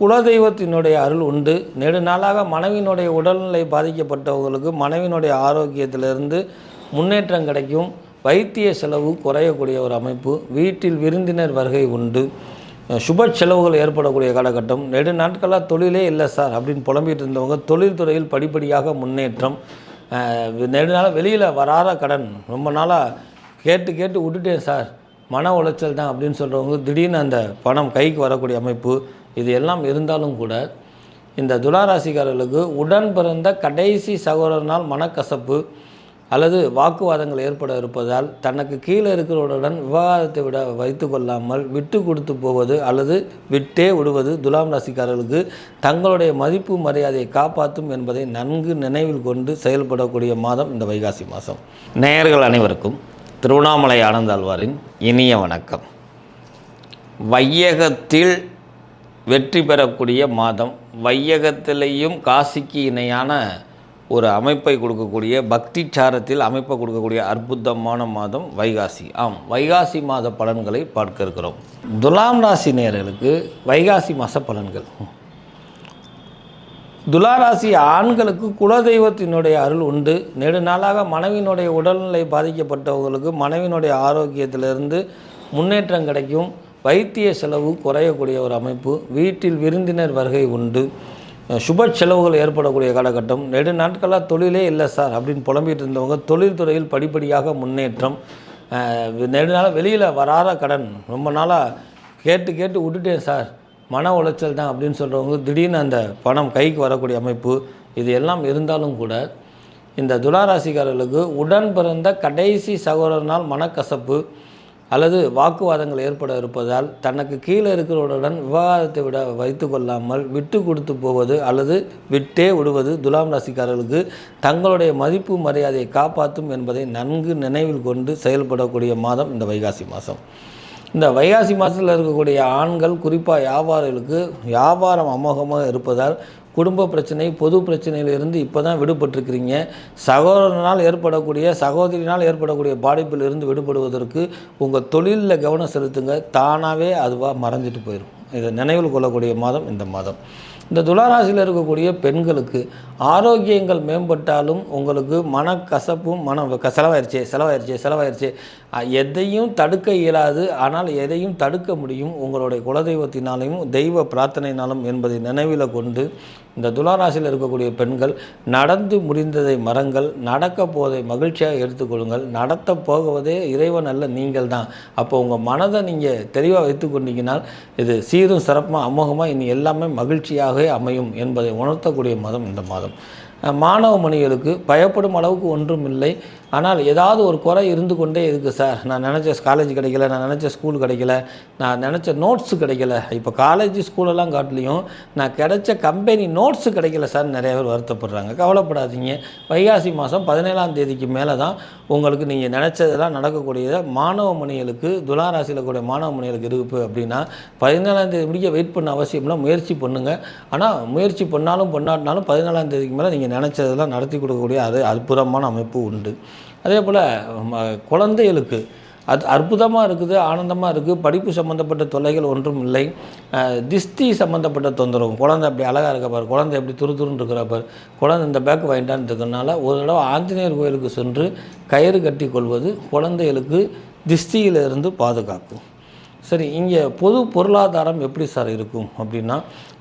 குலதெய்வத்தினுடைய அருள் உண்டு. நெடுநாளாக மனைவியினுடைய உடல்நிலை பாதிக்கப்பட்டவங்களுக்கு மனைவியினுடைய ஆரோக்கியத்திலிருந்து முன்னேற்றம் கிடைக்கும். வைத்திய செலவு குறையக்கூடிய ஒரு அமைப்பு. வீட்டில் விருந்தினர் வருகை உண்டு. சுப செலவுகள் ஏற்படக்கூடிய காலகட்டம். நெடு நாட்களாக தொழிலே இல்லை சார் அப்படின்னு புலம்பிட்டு இருந்தவங்க தொழில்துறையில் படிப்படியாக முன்னேற்றம். நெடு நாளாக வெளியில் வராத கடன். ரொம்ப நாளாக கேட்டு கேட்டு விட்டுட்டேன் சார். மன உளைச்சல் தான் அப்படின்னு சொல்கிறவங்க திடீர்னு அந்த பணம் கைக்கு வரக்கூடிய அமைப்பு. இது எல்லாம் இருந்தாலும் கூட இந்த துளாராசிக்காரர்களுக்கு உடன் பிறந்த கடைசி சகோதரனால் மனக்கசப்பு அல்லது வாக்குவாதங்கள் ஏற்பட இருப்பதால் தனக்கு கீழே இருக்கிறவருடன் விவாதத்தை விட வைத்து கொள்ளாமல் விட்டு கொடுத்து போவது அல்லது விட்டே விடுவது துலாம் ராசிக்காரர்களுக்கு தங்களுடைய மதிப்பு மரியாதையை காப்பாற்றும் என்பதை நன்கு நினைவில் கொண்டு செயல்படக்கூடிய மாதம் இந்த வைகாசி மாதம். நேயர்கள் அனைவருக்கும் திருவண்ணாமலை ஆனந்தாழ்வாரின் இனிய வணக்கம். வையகத்தில் வெற்றி பெறக்கூடிய மாதம். வையகத்திலையும் காசிக்கு இணையான ஒரு அமைப்பை கொடுக்கக்கூடிய பக்தி சாரத்தில் அமைப்பை கொடுக்கக்கூடிய அற்புதமான மாதம் வைகாசி. ஆம் வைகாசி மாத பலன்களை பார்க்க இருக்கிறோம். துலாம் ராசி நேர்களுக்கு வைகாசி மாத பலன்கள். துலாராசி ஆண்களுக்கு குலதெய்வத்தினுடைய அருள் உண்டு. நெடுநாளாக மனைவியினுடைய உடல்நிலை பாதிக்கப்பட்டவங்களுக்கு மனைவியினுடைய ஆரோக்கியத்திலிருந்து முன்னேற்றம் கிடைக்கும். வைத்திய செலவு குறையக்கூடிய ஒரு அமைப்பு வீட்டில் விருந்தினர் வருகை உண்டு. சுப செலவுகள் ஏற்படக்கூடிய காலகட்டம். நெடு நாட்களாக தொழிலே இல்லை சார் அப்படின்னு புலம்பிட்டு இருந்தவங்க தொழில்துறையில் படிப்படியாக முன்னேற்றம். நெடு நாளாக வெளியில் வராத கடன். ரொம்ப நாளாக கேட்டு கேட்டு விட்டுட்டேன் சார். மன உளைச்சல் தான் அப்படின்னு சொல்கிறவங்க திடீர்னு அந்த பணம் கைக்கு வரக்கூடிய அமைப்பு. இது எல்லாம் இருந்தாலும் கூட இந்த துளாராசிக்காரர்களுக்கு உடன் பிறந்த கடைசி சகோதரனால் மனக்கசப்பு. அல்லது வாக்குவாதங்கள் ஏற்பட இருப்பதால் தனக்கு கீழே இருக்கிறவருடன் விவாதத்தை விட வைத்து கொள்ளாமல் விட்டு கொடுத்து போவது அல்லது விட்டே விடுவது துலாம் ராசிக்காரர்களுக்கு தங்களுடைய மதிப்பு மரியாதையை காப்பாற்றும் என்பதை நன்கு நினைவில் கொண்டு செயல்படக்கூடிய மாதம் இந்த வைகாசி மாதம். இந்த வைகாசி மாதத்தில் இருக்கக்கூடிய ஆண்கள் குறிப்பாக வியாபாரிகளுக்கு வியாபாரம் அமோகமாக இருப்பதால் குடும்ப பிரச்சனை பொது பிரச்சனையிலிருந்து இப்போ தான் விடுபட்டிருக்கிறீங்க. சகோதரனால் ஏற்படக்கூடிய சகோதரினால் ஏற்படக்கூடிய பாதிப்பிலிருந்து விடுபடுவதற்கு உங்கள் தொழிலில் கவனம் செலுத்துங்க. தானாகவே அதுவாக மறைஞ்சிட்டு போயிடும் இதை நினைவில் கொள்ளக்கூடிய மாதம் இந்த மாதம். இந்த துளாராசியில் இருக்கக்கூடிய பெண்களுக்கு ஆரோக்கியங்கள் மேம்பட்டாலும் உங்களுக்கு மனக்கசப்பும் மன செலவாயிருச்சே செலவாயிருச்சே செலவாயிருச்சே. எதையும் தடுக்க இயலாது ஆனால் எதையும் தடுக்க முடியும் உங்களுடைய குலதெய்வத்தினாலையும் தெய்வ பிரார்த்தனையினாலும் என்பதை நினைவில் கொண்டு இந்த துளாராசியில் இருக்கக்கூடிய பெண்கள் நடந்து முடிந்ததை மறங்கள் நடக்க போவதை மகிழ்ச்சியாக எடுத்துக்கொள்ளுங்கள் நடத்த போகுவதே இறைவன் அல்ல நீங்கள் தான். அப்போ உங்கள் மனதை நீங்கள் தெளிவாக வைத்து கொண்டீங்கன்னால் இது சீரும் சிறப்பாக அமோகமாக இனி எல்லாமே மகிழ்ச்சியாகவே அமையும் என்பதை உணர்த்தக்கூடிய மாதம் இந்த மாதம். மாணவ மணிகளுக்கு பயப்படும் அளவுக்கு ஒன்றும் இல்லை. ஆனால் ஏதாவது ஒரு குறை இருந்து கொண்டே இருக்குது சார் நான் நினச்ச காலேஜ் கிடைக்கல நான் நினச்ச ஸ்கூல் கிடைக்கல நான் நினச்ச நோட்ஸு கிடைக்கல. இப்போ காலேஜ் ஸ்கூலெல்லாம் காட்டிலையும் நான் கிடைச்ச கம்பெனி நோட்ஸு கிடைக்கல சார் நிறைய பேர் வருத்தப்படுறாங்க. கவலைப்படாதீங்க. வைகாசி மாதம் பதினேழாம் தேதிக்கு மேலே தான் உங்களுக்கு நீங்கள் நினச்சதெல்லாம் நடக்கக்கூடியதை மாணவ மணிகளுக்கு துளாராசியில் கூடிய மாணவ மணிகளுக்கு இருக்குது அப்படின்னா பதினேழாம் தேதி முடிக்க வெயிட் பண்ண அவசியம்னா முயற்சி பண்ணுங்கள் ஆனால் முயற்சி பண்ணாலும் பண்ணாட்டினாலும் பதினேழாம் தேதிக்கு மேலே நீங்கள் நினச்சதெல்லாம் நடத்தி கொடுக்கக்கூடிய அது அற்புதமான அமைப்பு உண்டு. அதே போல் குழந்தைகளுக்கு அது அற்புதமாக இருக்குது ஆனந்தமாக இருக்குது. படிப்பு சம்மந்தப்பட்ட தொல்லைகள் ஒன்றும் இல்லை. திஷ்டி சம்மந்தப்பட்ட தொந்தரவு குழந்தை அப்படி அழகாக இருக்கப்பார் குழந்தை எப்படி துரு துருன்னு இருக்கிறப்பார் குழந்தை இந்த பேக் வாங்கிட்டான்னு இருக்கிறனால ஒரு தடவை ஆஞ்சநேயர் கோயிலுக்கு சென்று கயிறு கட்டி கொள்வது குழந்தைகளுக்கு திஷ்டியிலிருந்து பாதுகாக்கும். சரி இங்கே பொது பொருளாதாரம் எப்படி சார் இருக்கும் அப்படின்னா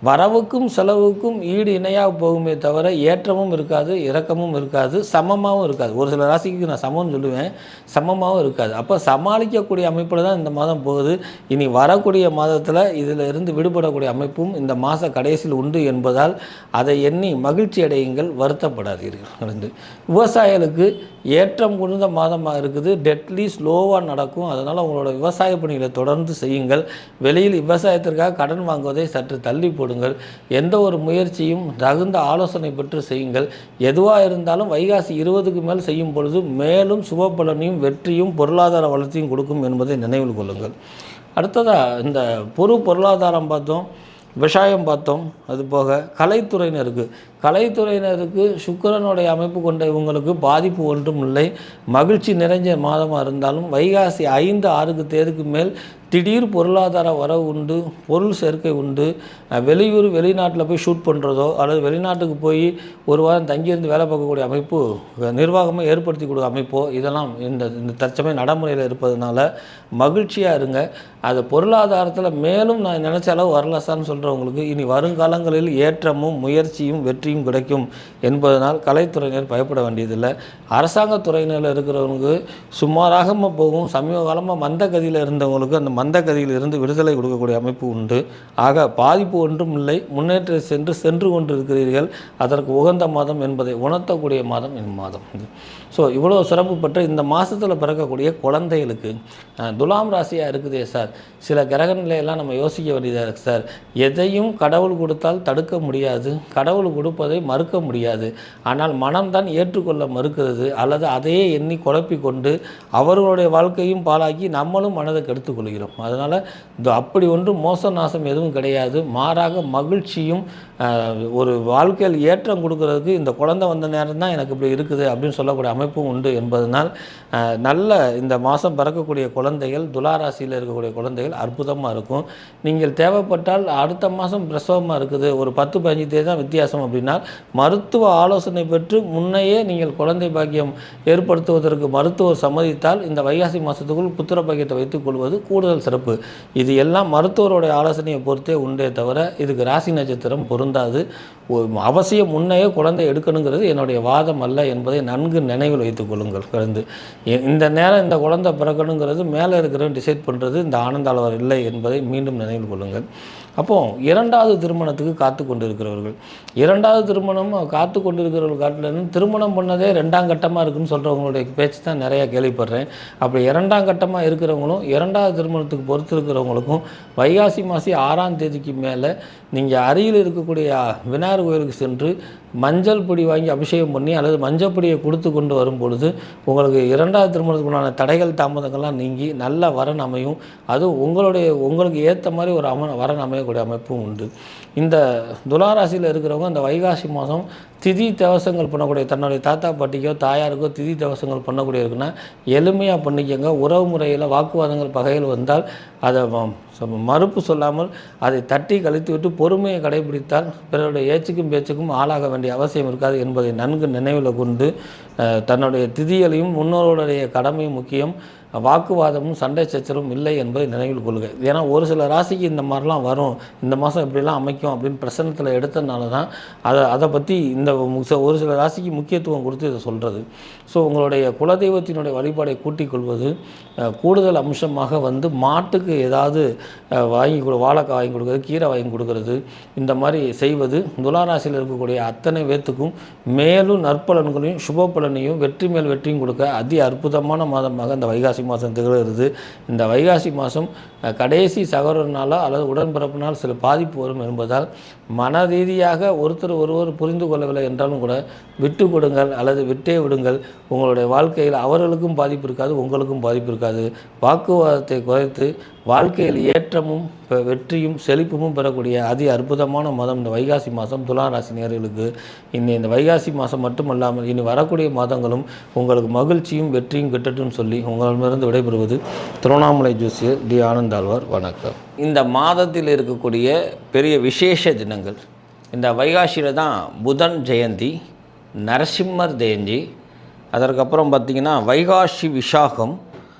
வரவுக்கும் செலவுக்கும் ஈடு இணையாக போகுமே தவிர ஏற்றமும் இருக்காது இறக்கமும் இருக்காது சமமாகவும் இருக்காது. ஒரு சில ராசிக்கு நான் சமம்னு சொல்லுவேன் சமமாகவும் இருக்காது. அப்போ சமாளிக்கக்கூடிய அமைப்பில் தான் இந்த மாதம் போகுது. இனி வரக்கூடிய மாதத்தில் இதில் இருந்து விடுபடக்கூடிய அமைப்பும் இந்த மாத கடைசியில் உண்டு என்பதால் அதை எண்ணி மகிழ்ச்சி அடையுங்கள் வருத்தப்படாதீர்கள். விவசாயிகளுக்கு ஏற்றம் குறைந்த மாதமாக இருக்குது. டெட்லி ஸ்லோவாக நடக்கும். அதனால் உங்களோட விவசாய பணிகளை தொடர்ந்து செய்யுங்கள். வெளியில் விவசாயத்திற்காக கடன் வாங்குவதை சற்று தள்ளி போடு கொடுங்கள். எந்த ஒரு முயற்சியும் தகுந்த ஆலோசனை பெற்று செய்யுங்கள். எதுவாக இருந்தாலும் வைகாசி இருபதுக்கு மேல் செய்யும் பொழுது மேலும் சுப பலனையும் வெற்றியும் பொருளாதார வளர்ச்சியும் கொடுக்கும் என்பதை நினைவில் கொள்ளுங்கள். அடுத்ததாக இந்த பொறு பொருளாதாரம் பார்த்தோம் விஷாயம் பார்த்தோம் அது போக கலைத்துறையினருக்கு கலைத்துறையினருக்கு சுக்கரனுடைய அமைப்பு கொண்ட இவங்களுக்கு பாதிப்பு ஒன்றும் இல்லை. மகிழ்ச்சி நிறைஞ்ச மாதமாக இருந்தாலும் வைகாசி ஐந்து ஆறுக்கு தேதிக்கு மேல் திடீர் பொருளாதார வரவு உண்டு பொருள் சேர்க்கை உண்டு. வெளியூர் வெளிநாட்டில் போய் ஷூட் பண்ணுறதோ அல்லது வெளிநாட்டுக்கு போய் ஒரு வாரம் தங்கியிருந்து வேலை பார்க்கக்கூடிய அமைப்பு நிர்வாகமாக ஏற்படுத்தி கொடுக்க அமைப்போ இதெல்லாம் இந்த இந்த தற்சமயம் நடைமுறையில் இருப்பதனால மகிழ்ச்சியாக இருங்க. அது பொருளாதாரத்தில் மேலும் நான் நினச்ச அளவு வரலசான்னு சொல்கிறவங்களுக்கு இனி வருங்காலங்களில் ஏற்றமும் முயற்சியும் வெற்றி வெற்றியும் கிடைக்கும் என்பதனால் கலைத்துறையினர் பயப்பட வேண்டியதில்லை. அரசாங்கத் துறையினரில் இருக்கிறவங்களுக்கு சுமாராக போகும் சமீப காலமாக மந்த கதியில் இருந்தவங்களுக்கு அந்த மந்த கதியில் இருந்து விடுதலை கொடுக்கக்கூடிய அமைப்பு உண்டு. ஆக பாதிப்பு ஒன்றும் இல்லை. முன்னேற்ற சென்று சென்று கொண்டு இருக்கிறீர்கள் அதற்கு உகந்த மாதம் என்பதை உணர்த்தக்கூடிய மாதம் இந்த மாதம். ஸோ இவ்வளோ சிறப்பு பெற்ற இந்த மாதத்தில் பிறக்கக்கூடிய குழந்தைகளுக்கு துலாம் ராசியாக இருக்குதே சார் சில கிரக நிலையெல்லாம் நம்ம யோசிக்க வேண்டியதாக இருக்குது சார் எதையும் கடவுள் கொடுத்தால் தடுக்க முடியாது. கடவுள் கொடுப்பதை மறுக்க முடியாது. ஆனால் மனம்தான் ஏற்றுக்கொள்ள மறுக்கிறது அல்லது அதையே எண்ணி குழப்பிக்கொண்டு அவர்களுடைய வாழ்க்கையும் பாழாக்கி நம்மளும் மனதை கெடுத்துக்கொள்கிறோம் அதனால் அப்படி ஒன்று மோச நாசம் எதுவும் கிடையாது. மாறாக மகிழ்ச்சியும் ஒரு வாழ்க்கையில் ஏற்றம் கொடுக்கறதுக்கு இந்த குழந்தை வந்த நேரம் தான் எனக்கு இப்படி இருக்குது அப்படின்னு சொல்லக்கூடிய அமைப்பும் உண்டு என்பதனால் நல்ல இந்த மாதம் பிறக்கக்கூடிய குழந்தைகள் துளாராசியில் இருக்கக்கூடிய குழந்தைகள் அற்புதமாக இருக்கும். நீங்கள் தேவைப்பட்டால் அடுத்த மாதம் பிரசவமாக இருக்குது. ஒரு பத்து பதினஞ்சு தேதி தான் வித்தியாசம் அப்படின்னா மருத்துவ ஆலோசனை பெற்று முன்னையே நீங்கள் குழந்தை பாக்கியம் ஏற்படுத்துவதற்கு மருத்துவர் சம்மதித்தால் இந்த வைகாசி மாதத்துக்குள் புத்திர பாக்கியத்தை வைத்துக் கொள்வது கூடுதல் சிறப்பு. இது எல்லாம் மருத்துவருடைய ஆலோசனையை பொறுத்தே உண்டே தவிர இதுக்கு ராசி நட்சத்திரம் பொருந்தாது. அவசியம் முன்னையே குழந்தை எடுக்கணுங்கிறது என்னுடைய வாதம் அல்ல என்பதை நன்கு நினைவில் வைத்துக் கொள்ளுங்கள். கலந்து இந்த நேரம் இந்த குழந்தை பிறக்கணுங்கிறது மேலே இருக்கிறவன் டிசைட் பண்ணுறது இந்த ஆனந்தாளவர் இல்லை என்பதை மீண்டும் நினைவில் கொள்ளுங்கள். அப்போ இரண்டாவது திருமணத்துக்கு காத்து கொண்டிருக்கிறவர்கள். இரண்டாவது திருமணம் காத்து கொண்டிருக்கிறவர்கள் காட்டிலும் திருமணம் பண்ணதே ரெண்டாம் கட்டமாக இருக்குன்னு சொல்கிறவங்களுடைய பேச்சு தான் நிறையா கேள்விப்படுறேன். அப்படி இரண்டாம் கட்டமாக இருக்கிறவங்களும் இரண்டாவது திருமணத்துக்கு பொறுத்து இருக்கிறவங்களுக்கும் வைகாசி மாசி ஆறாம் தேதிக்கு மேலே நீங்கள் அருகில் இருக்கக்கூடிய விநாயகர் கோயிலுக்கு சென்று மஞ்சள் பொடி வாங்கி அபிஷேகம் பண்ணி அல்லது மஞ்சள் பொடியை கொடுத்து கொண்டு வரும் பொழுது உங்களுக்கு இரண்டாவது திருமணத்துக்குண்டான தடைகள் தாமதங்கள்லாம் நீங்கி நல்ல வரன் அமையும். அது உங்களுடைய உங்களுக்கு ஏற்ற மாதிரி ஒரு அம வரன் அமையக்கூடிய அமைப்பும் உண்டு. இந்த துளாராசியில் இருக்கிறவங்க இந்த வைகாசி மாதம் திதி தவசங்கள் பண்ணக்கூடிய தன்னுடைய தாத்தா பாட்டிக்கோ தாயாருக்கோ திதி தவசங்கள் பண்ணக்கூடிய இருக்குன்னா எளிமையாக பண்ணிக்கோங்க. உறவு முறையில் வாக்குவாதங்கள் பகையில் வந்தால் அதை மறுப்பு சொல்லாமல் அதை தட்டி கழித்து விட்டு பொறுமையை கடைபிடித்தால் பிறருடைய ஏச்சுக்கும் பேச்சுக்கும் ஆளாக வேண்டும் வேண்டிய அவசியம் இருக்காது என்பதை நன்கு நினைவில் கொண்டு தன்னுடைய திதிகளையும் முன்னோருடைய கடமையும் முக்கியம். வாக்குவாதமும் சண்டை சச்சரவும் இல்லை என்பதை நினைவில் கொள்க. ஏன்னா ஒரு சில ராசிக்கு இந்த மாதிரிலாம் வரும். இந்த மாதம் இப்படிலாம் அமைக்கும் அப்படின்னு பிரசனத்தில் எடுத்தனால தான் அதை அதை பற்றி இந்த ஒரு சில ராசிக்கு முக்கியத்துவம் கொடுத்து இதை சொல்கிறது ஸோ உங்களுடைய குலதெய்வத்தினுடைய வழிபாடை கூட்டிக் கொள்வது கூடுதல் அம்சமாக வந்து மாட்டுக்கு ஏதாவது வாங்கி கொடு வாழைக்காய் வாங்கி கொடுக்குறது கீரை வாங்கி கொடுக்கறது இந்த மாதிரி செய்வது துளாராசியில் இருக்கக்கூடிய அத்தனை பேத்துக்கும் மேலும் நற்பலன்களையும் சுப பலனையும் வெற்றி மேல் வெற்றியும் கொடுக்க அதி அற்புதமான மாதமாக இந்த வைகாசி மாதம் திகழ்கிறது. இந்த வைகாசி மாதம் கடைசி சகோதரனாலோ அல்லது உடன்பிறப்பினால் சில பாதிப்பு வரும் என்பதால் மன ரீதியாக ஒருத்தர் ஒருவர் புரிந்து கொள்ளவில்லை என்றாலும் கூட விட்டு கொடுங்கள் அல்லது விட்டே விடுங்கள். உங்களுடைய வாழ்க்கையில் அவர்களுக்கும் பாதிப்பு இருக்காது உங்களுக்கும் பாதிப்பு இருக்காது. வாக்குவாதத்தை குறைத்து வாழ்க்கையில் ஏற்றமும் பெ- வெற்றியும் செழிப்பும் பெறக்கூடிய அதி அற்புதமான மாதம் இந்த வைகாசி மாதம் துலா ராசி நேர்களுக்கு. இனி இந்த வைகாசி மாதம் மட்டுமல்லாமல் இனி வரக்கூடிய மாதங்களும் உங்களுக்கு மகிழ்ச்சியும் வெற்றியும் கிட்டட்டும் சொல்லி உங்களிடமிருந்து விடைபெறுவது திருவண்ணாமலை ஜோசியர் டி. ஆனந்தாழ்வார். வணக்கம். இந்த மாதத்தில் இருக்கக்கூடிய பெரிய விசேஷ தினங்கள். இந்த வைகாசியில் தான் புதன் ஜெயந்தி நரசிம்மர் ஜெயந்தி. அதற்கப்புறம் பார்த்திங்கன்னா வைகாசி விசாகம்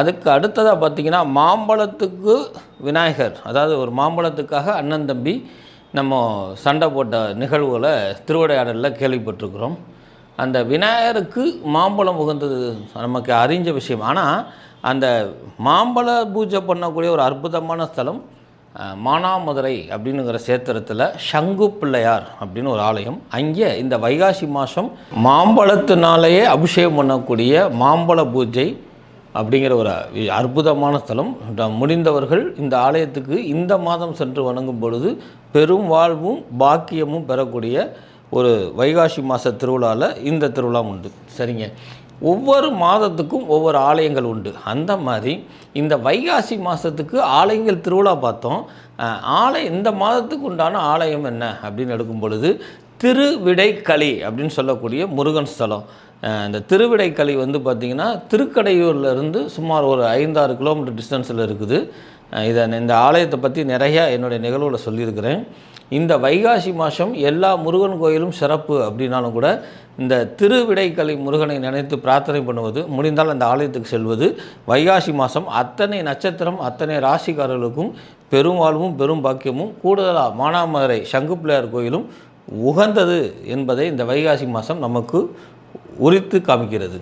அதுக்கு அடுத்ததாக பார்த்திங்கன்னா மாம்பழத்துக்கு விநாயகர். அதாவது ஒரு மாம்பழத்துக்காக அண்ணன் தம்பி நம்ம சண்டை போட்ட நிகழ்வுகளை திருவிடையாடலில் கேள்விப்பட்டிருக்கிறோம். அந்த விநாயகருக்கு மாம்பழம் உகந்தது நமக்கு அறிஞ்ச விஷயம். ஆனால் அந்த மாம்பழ பூஜை பண்ணக்கூடிய ஒரு அற்புதமான ஸ்தலம் மானாமதுரை அப்படின்னுங்கிற சேத்திரத்தில் சங்கு பிள்ளையார் அப்படின்னு ஒரு ஆலயம். அங்கே இந்த வைகாசி மாதம் மாம்பழத்தினாலேயே அபிஷேகம் பண்ணக்கூடிய மாம்பழ பூஜை அப்படிங்கிற ஒரு அற்புதமான ஸ்தலம். முடிந்தவர்கள் இந்த ஆலயத்துக்கு இந்த மாதம் சென்று வணங்கும் பொழுது பெரும் வாழ்வும் பாக்கியமும் பெறக்கூடிய ஒரு வைகாசி மாத திருவிழாவில் இந்த திருவிழா உண்டு. சரிங்க. ஒவ்வொரு மாதத்துக்கும் ஒவ்வொரு ஆலயங்கள் உண்டு. அந்த மாதிரி இந்த வைகாசி மாதத்துக்கு ஆலயங்கள் திருவிழா பார்த்தோம். ஆலயம் இந்த மாதத்துக்கு உண்டான ஆலயம் என்ன? அப்படின்னு எடுக்கும் பொழுது திருவிடைக்களி அப்படின்னு சொல்லக்கூடிய முருகன் ஸ்தலம். இந்த திருவிடைக்கலை வந்து பார்த்திங்கன்னா திருக்கடையூர்லேருந்து சுமார் ஒரு ஐந்தாறு கிலோமீட்டர் டிஸ்டன்ஸில் இருக்குது. இதை இந்த ஆலயத்தை பற்றி நிறையா என்னுடைய நிகழ்வில் சொல்லியிருக்கிறேன். இந்த வைகாசி மாதம் எல்லா முருகன் கோயிலும் சிறப்பு அப்படின்னாலும் கூட இந்த திருவிடைக்கலை முருகனை நினைத்து பிரார்த்தனை பண்ணுவது முடிந்தால் அந்த ஆலயத்துக்கு செல்வது. வைகாசி மாதம் அத்தனை நட்சத்திரம் அத்தனை ராசிக்காரர்களுக்கும் பெரும் வாழ்வும் பெரும் பாக்கியமும் கூடுதலாக மானாமதுரை சங்கு பிள்ளையார் கோயிலும் உகந்தது என்பதை இந்த வைகாசி மாதம் நமக்கு உரித்து காமிக்கிறது.